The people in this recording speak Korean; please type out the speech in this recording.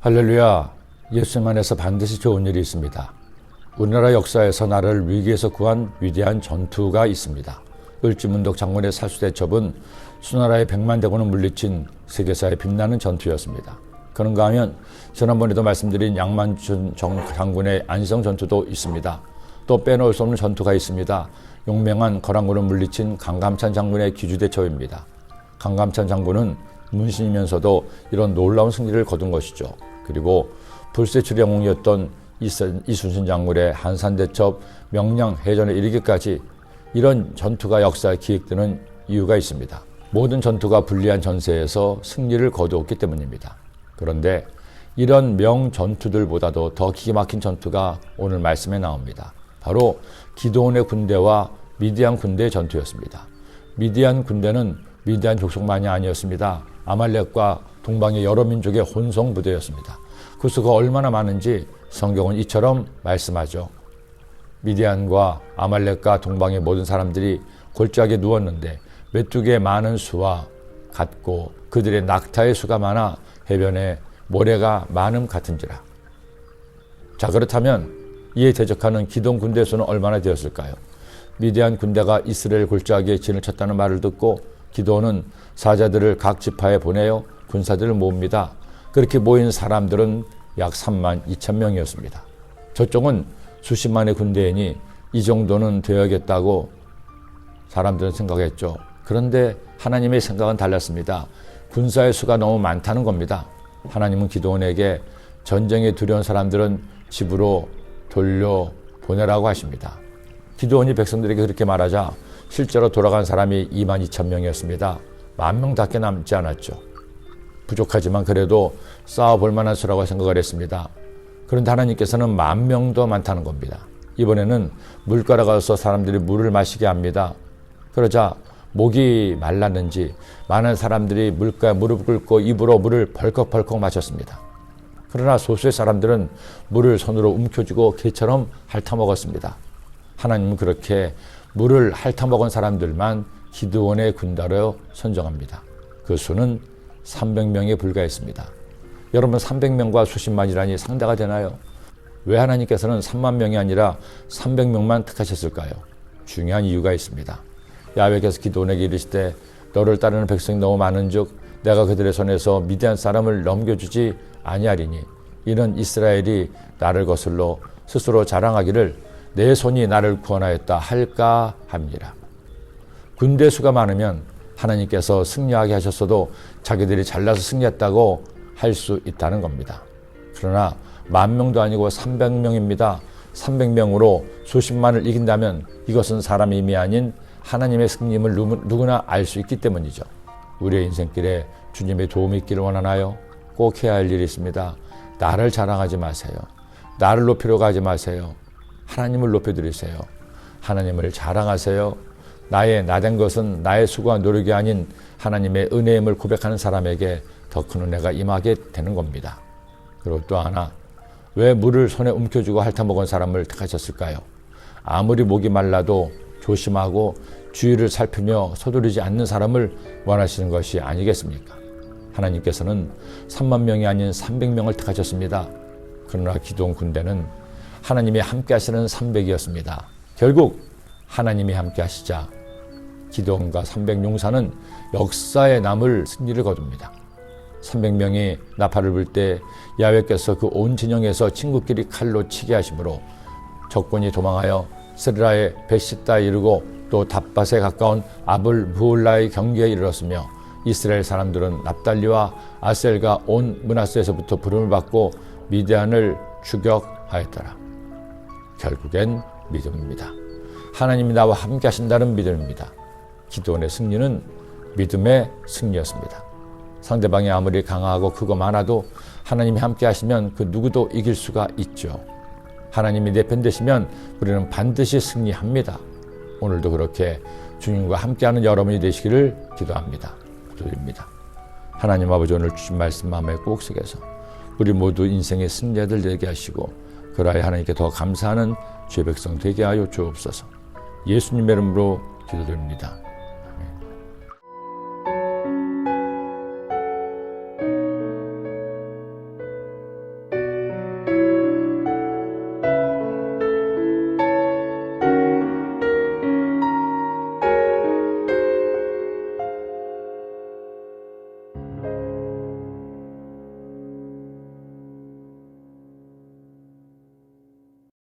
할렐루야. 예수님 안에서 반드시 좋은 일이 있습니다. 우리나라 역사에서 나라를 위기에서 구한 위대한 전투가 있습니다. 을지문덕 장군의 살수대첩은 수나라의 백만 대군을 물리친 세계사의 빛나는 전투였습니다. 그런가 하면 지난번에도 말씀드린 양만춘 장군의 안성 전투도 있습니다. 또 빼놓을 수 없는 전투가 있습니다. 용맹한 거란군을 물리친 강감찬 장군의 기주대첩입니다. 강감찬 장군은 문신이면서도 이런 놀라운 승리를 거둔 것이죠. 그리고 불세출 영웅이었던 이순신 장군의 한산대첩 명량 해전에 이르기까지 이런 전투가 역사에 기획되는 이유가 있습니다. 모든 전투가 불리한 전세에서 승리를 거두었기 때문입니다. 그런데 이런 명전투들보다도 더 기가 막힌 전투가 오늘 말씀에 나옵니다. 바로 기도원의 군대와 미디안 군대의 전투였습니다. 미디안 군대는 미디안 족속만이 아니었습니다. 아말렉과 동방의 여러 민족의 혼성 부대였습니다. 그 수가 얼마나 많은지 성경은 이처럼 말씀하죠. 미디안과 아말렉과 동방의 모든 사람들이 골짜기에 누웠는데 메뚜기의 많은 수와 같고 그들의 낙타의 수가 많아 해변에 모래가 많음 같은지라. 자 그렇다면 이에 대적하는 기동 군대 수는 얼마나 되었을까요? 미디안 군대가 이스라엘 골짜기에 진을 쳤다는 말을 듣고 기도는 사자들을 각 지파에 보내어 군사들을 모읍니다. 그렇게 모인 사람들은 약 3만 2천 명이었습니다. 저쪽은 수십만의 군대이니 이 정도는 되어야겠다고 사람들은 생각했죠. 그런데 하나님의 생각은 달랐습니다. 군사의 수가 너무 많다는 겁니다. 하나님은 기도원에게 전쟁에 두려운 사람들은 집으로 돌려 보내라고 하십니다. 기도원이 백성들에게 그렇게 말하자 실제로 돌아간 사람이 2만 2천 명이었습니다. 만 명밖에 남지 않았죠. 부족하지만 그래도 쌓아볼 만한 수라고 생각을 했습니다. 그런데 하나님께서는 만 명도 많다는 겁니다. 이번에는 물가에 가서 사람들이 물을 마시게 합니다. 그러자 목이 말랐는지 많은 사람들이 물가에 무릎 꿇고 입으로 물을 벌컥벌컥 마셨습니다. 그러나 소수의 사람들은 물을 손으로 움켜쥐고 개처럼 핥아먹었습니다. 하나님은 그렇게 물을 핥아먹은 사람들만 기드원의 군대로 선정합니다. 그 수는 300명에 불과했습니다. 여러분 300명과 수십만이라니 상대가 되나요? 왜 하나님께서는 3만 명이 아니라 300명만 택하셨을까요? 중요한 이유가 있습니다. 야외께서 기도원에게 이르시되 너를 따르는 백성이 너무 많은즉 내가 그들의 손에서 미대한 사람을 넘겨주지 아니하리니 이는 이스라엘이 나를 거슬러 스스로 자랑하기를 내 손이 나를 구원하였다 할까 합니다. 군대 수가 많으면 하나님께서 승리하게 하셨어도 자기들이 잘나서 승리했다고 할 수 있다는 겁니다. 그러나 만 명도 아니고 300명입니다. 300명으로 수십만을 이긴다면 이것은 사람의 힘이 아닌 하나님의 승리임을 누구나 알 수 있기 때문이죠. 우리의 인생길에 주님의 도움이 있기를 원하나요? 꼭 해야 할 일이 있습니다. 나를 자랑하지 마세요. 나를 높이려고 하지 마세요. 하나님을 높여드리세요. 하나님을 자랑하세요. 나의 나된 것은 나의 수고와 노력이 아닌 하나님의 은혜임을 고백하는 사람에게 더 큰 은혜가 임하게 되는 겁니다. 그리고 또 하나, 왜 물을 손에 움켜쥐고 핥아먹은 사람을 택하셨을까요? 아무리 목이 말라도 조심하고 주위를 살피며 서두르지 않는 사람을 원하시는 것이 아니겠습니까? 하나님께서는 3만 명이 아닌 300명을 택하셨습니다. 그러나 기도원 군대는 하나님이 함께 하시는 300이었습니다. 결국 하나님이 함께 하시자 기도원과 300용사는 역사에 남을 승리를 거둡니다. 300명이 나팔을 불 때 야외께서 그 온 진영에서 친구끼리 칼로 치게 하심으로 적군이 도망하여 스리라의 베시다에 이르고 또 답밭에 가까운 아블 부울라의 경계에 이르렀으며 이스라엘 사람들은 납달리와 아셀과 온 문하스에서부터 부름을 받고 미디안을 추격하였더라. 결국엔 믿음입니다. 하나님이 나와 함께 하신다는 믿음입니다. 기도원의 승리는 믿음의 승리였습니다. 상대방이 아무리 강하고 크고 많아도 하나님이 함께 하시면 그 누구도 이길 수가 있죠. 하나님이 내 편 되시면 우리는 반드시 승리합니다. 오늘도 그렇게 주님과 함께하는 여러분이 되시기를 기도합니다. 기도드립니다. 하나님 아버지 오늘 주신 말씀 마음에 꼭 새겨서 우리 모두 인생의 승자들 되게 하시고 그라야 하나님께 더 감사하는 죄 백성 되게 하여 주옵소서. 예수님의 이름으로 기도드립니다.